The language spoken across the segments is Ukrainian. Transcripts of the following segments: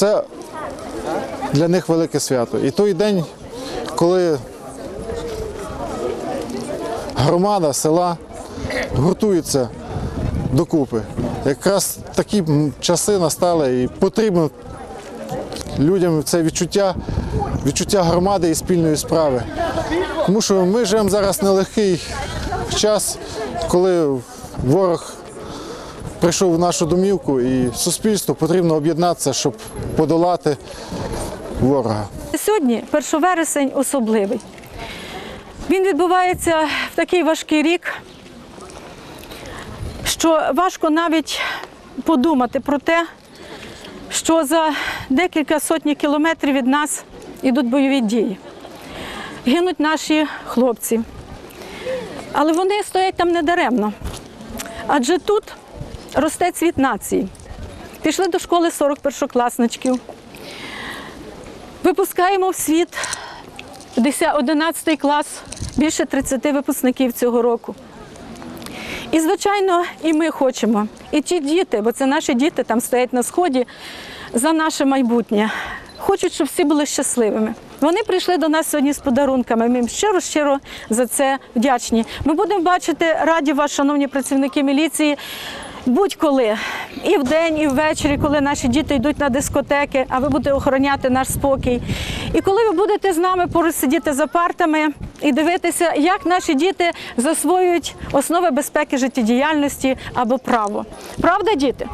Це для них велике свято. І той день, коли громада села гуртується докупи. Якраз такі часи настали і потрібно людям це відчуття, відчуття громади і спільної справи. Тому що ми живемо зараз нелегкий час, коли ворог прийшов в нашу домівку і суспільству потрібно об'єднатися, щоб подолати ворога. Сьогодні, 1 вересень, особливий. Він відбувається в такий важкий рік, що важко навіть подумати про те, що за декілька сотні кілометрів від нас йдуть бойові дії. Гинуть наші хлопці. Але вони стоять там недаремно. Адже тут росте цвіт нації. Пішли до школи 40 першокласничків. Випускаємо в світ 10 11 клас більше 30 випускників цього року. І, звичайно, і ми хочемо. І ті діти, бо це наші діти там стоять на сході за наше майбутнє. Хочуть, щоб всі були щасливими. Вони прийшли до нас сьогодні з подарунками. Ми їм щиро щиро за це вдячні. Ми будемо бачити раді вас, шановні працівники міліції. Будь-коли і вдень, і ввечері, коли наші діти йдуть на дискотеки, а ви будете охороняти наш спокій. І коли ви будете з нами поруч сидіти за партами і дивитися, як наші діти засвоюють основи безпеки життєдіяльності або право. Правда, діти?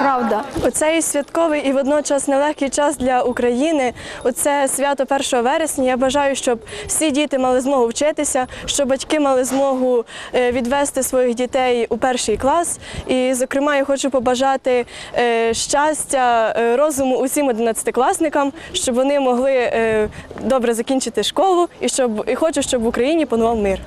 Правда. Оцей святковий і водночас нелегкий час для України. Оце свято 1 вересня. Я бажаю, щоб всі діти мали змогу вчитися, щоб батьки мали змогу е, відвести своїх дітей у перший клас. І, зокрема, я хочу побажати е, щастя, е, розуму усім одинадцятикласникам, щоб вони могли добре закінчити школу, і щоб і хочу, щоб в Україні панував мир.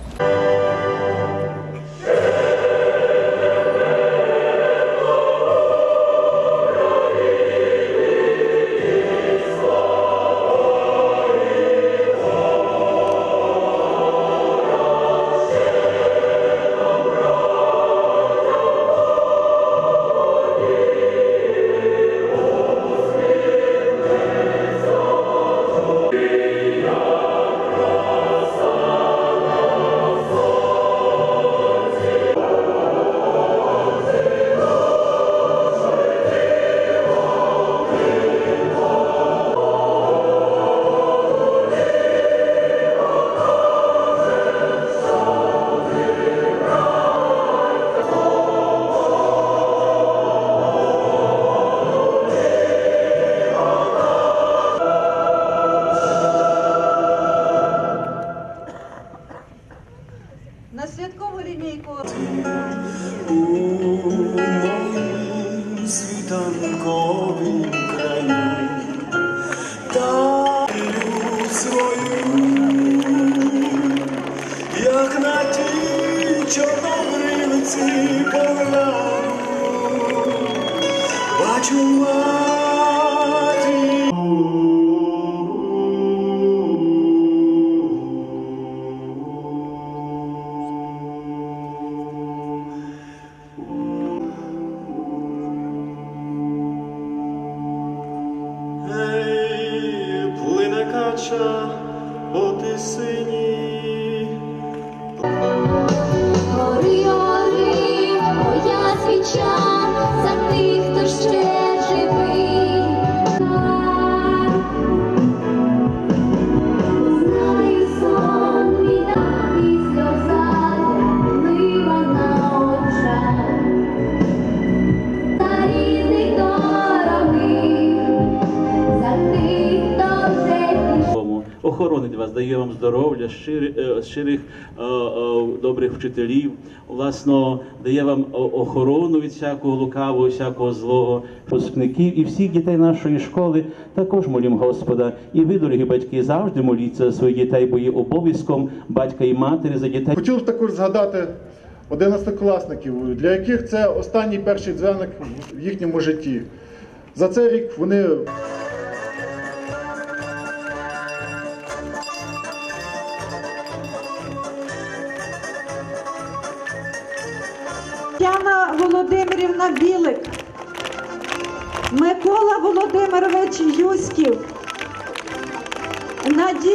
Світанковім краю, свою, як на тій чорнобривці погляну, бачу плине кача по тисині, Гори, гори, моя свіча, за тих, охоронить вас, дає вам здоров'я, щирих, е, щирих е, е, добрих вчителів, власно, дає вам охорону від всякого лукавого, всякого злого випускників і всіх дітей нашої школи. Також молім Господа. І ви, дорогі батьки, завжди моліться за своїх дітей, бо є обов'язком батька і матері за дітей. Хотів також згадати одинадцятикласників, для яких це останній перший дзвоник в їхньому житті. За цей рік вони Тетяна Володимирівна Білик. Микола Володимирович Юськів, Надія